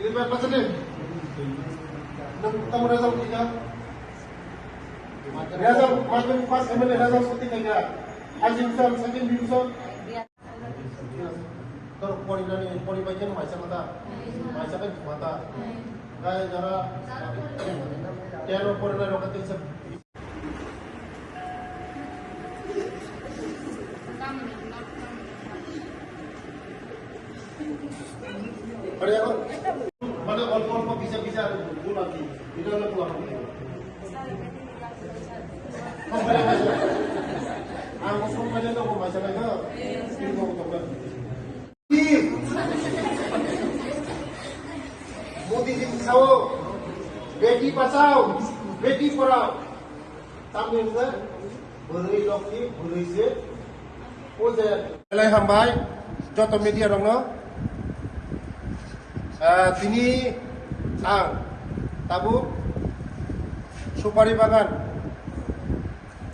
Ini berapa sedih? Enam tahun dah sampai tiga. Dia sah, macam pas emel dia sah seperti tiga. Haji Musa, Sajin Musa. Kalau poli dari poli baca nama macam mana? Macam mana cuma tak? Kaya jara. Tiada poli dari lokasi sebab. Ada apa? on on pa bisa bisa bulan lagi. Itu nak keluar rumah? Ang usong pa nyo kung masyala nyo. Hindi mo ko tapos. Steve! Buti din sa o. Ready pa sa o. Ready pa ra. Media dong, no? তিনি আং তাবু সুপারি বাগান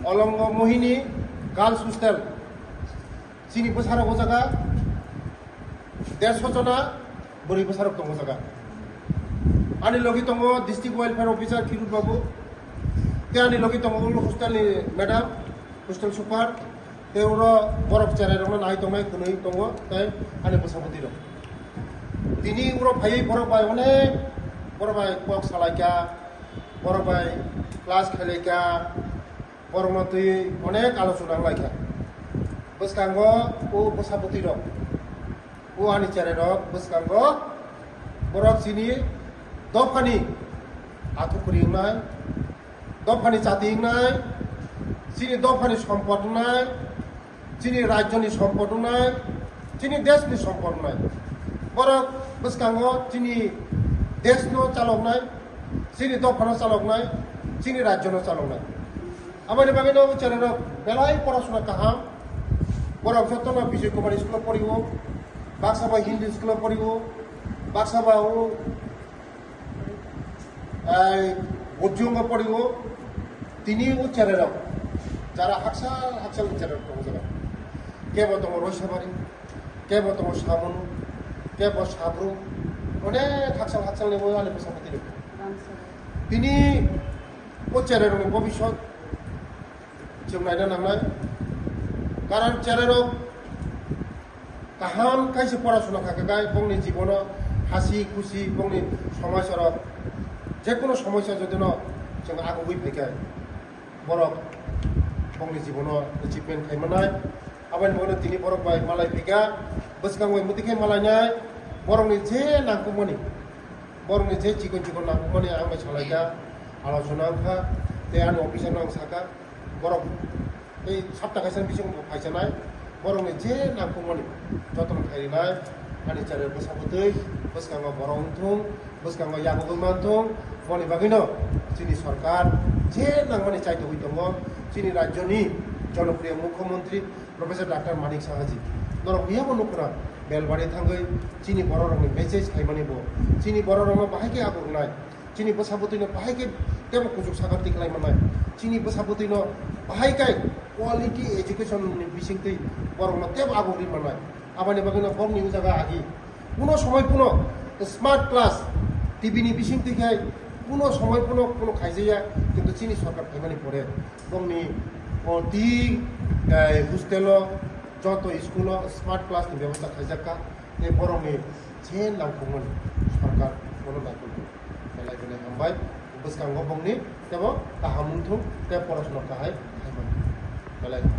অলঙ্গ মোহিনী, girls hostel, চিনি সারক জায়গা দেড়শো জনা বরিব সারক দো জায়গা আনি লগি দো ডিস্ট্রিক্ট ওয়েলফেয়ার অফিসার কিরুট বাবু, তে আনি লগি দো হোস্টেলনি ম্যাডাম, হোস্টেল সুপার তেউর বরফ চেরাই রং নাই দো নাই কোনো দো তাই আনি বসাপতি রং বড় ভাই অনেক বড় ভাই কক সালাইকা বড় ভাই ক্লাস খেলাইকা বড় মতই অনেক আলোচনা লাইকা বসকাঙ্গ ও বসাপতি রক ও আনি চেরে রক বসকাঙ্গ বরক চিনি, দফানি আথু করি নাই, দফানি চাতি নাই, চিনি দফানি সম্পদ নাই, চিনি রাজ্যনি সম্পদ নাই, চিনি দেশনি সম্পদ নাই। बरक बोसोरखाङो जोंनि देशनो चालकनाय, जोंनि दफानो चालकनाय, जोंनि राज्यनो चालकनाय। আমার বাগানো চ্যানেল বেলায় পড়াশোনা কাহাম বরং যত্ন বিজয় কুমার স্কুলে পড়িব বাক্সাবা হিন্দু স্কুলে পড়িব বাক্সাবা বুদ্ধিঙ্গ পড়িব তিনিও চ্যানেল যারা হাকসাল হাকসাল চ্যানেল দङ যারা কেব দङ রৈসাবাড়ি কেব দङ সামনু पेपर साब्रु अनेक हाकसां हाकसां लेबो आलि फैसा मोनदों बिनि চেয়ারেরও ভবিষ্যৎ जों नायनो नांनाय কারণ চেয়ারেরও কাহাম কাইসে পড়াশোনা থাকে গাই বংনি জীবন হাসি খুশি বংনি সমস্যার যে কোনো সমস্যা যদি ন जों আগুবই ফেকে বরক বংনি জীবন এচিভমেন্ট খাইমানায় আবার মনে তিনি বরক বাই মালাই ফেকা বসকাং বাই মুদিকে মালাইনায় बरंनि जे नांगौमानि बरंनि जे चिकन चिकन नांगौमानि आंबो सालायगा आलोचना आंखा दे आंनि अफिसाव आं साखा बरं बै साप्ताहखायसान बिसंखौ फायजानाय बरंनि जे नांगौमानि जतन खारिनाय आंनि चेनेल बोसाबोदै बोसखाङो बरं थुं बोसखाङो यागबो मानथुं मनि बागैनो जोंनि सरकार जे नांगौमानि चायदहै दङ जोंनि राज्यनि জনপ্রিয় মুখ্যমন্ত্রী প্রফেসর ডাক্তার মানিক সাহাজি নরক বিহাবো নকরা বেলবাড়ি থাঙ্গै চিনি बर' रंनि मेसेज खायमानिबो चिनि बर' रंनो बाहायके आगरनाय चिनि बोसाबोदैनो बाहायके तेबो कुजुग सागारथि खालायमानाय चिनि बोसाबोदैनो बाहायकाय क्वालिटी एजुकेशननि बिसिंथै बर'नो तेब आगरि मानाय आबानि बागैनो बरनि उजागा आगि কোনো সময় কোনো স্মার্ট ক্লাস টিভিনি বিসিং থেকে কোনো সময় কোনো কোনো খাইজাইয়া কিন্তু চিনি সরকার খাইমানি পড়ে বংনি প্রতি হোস্টেল যত স্কুলাव स्मार्ट क्लासनि बेबस्था थाइजाखा नै बर'नि जे नांगौमोन सरकार बेखौनो नांगौमोन बेलाय बेलाय हामबाय गोसोखांगौ बंनि जेबो गाहामथ' बे पराशनाखौहाय हामबाय बेलाय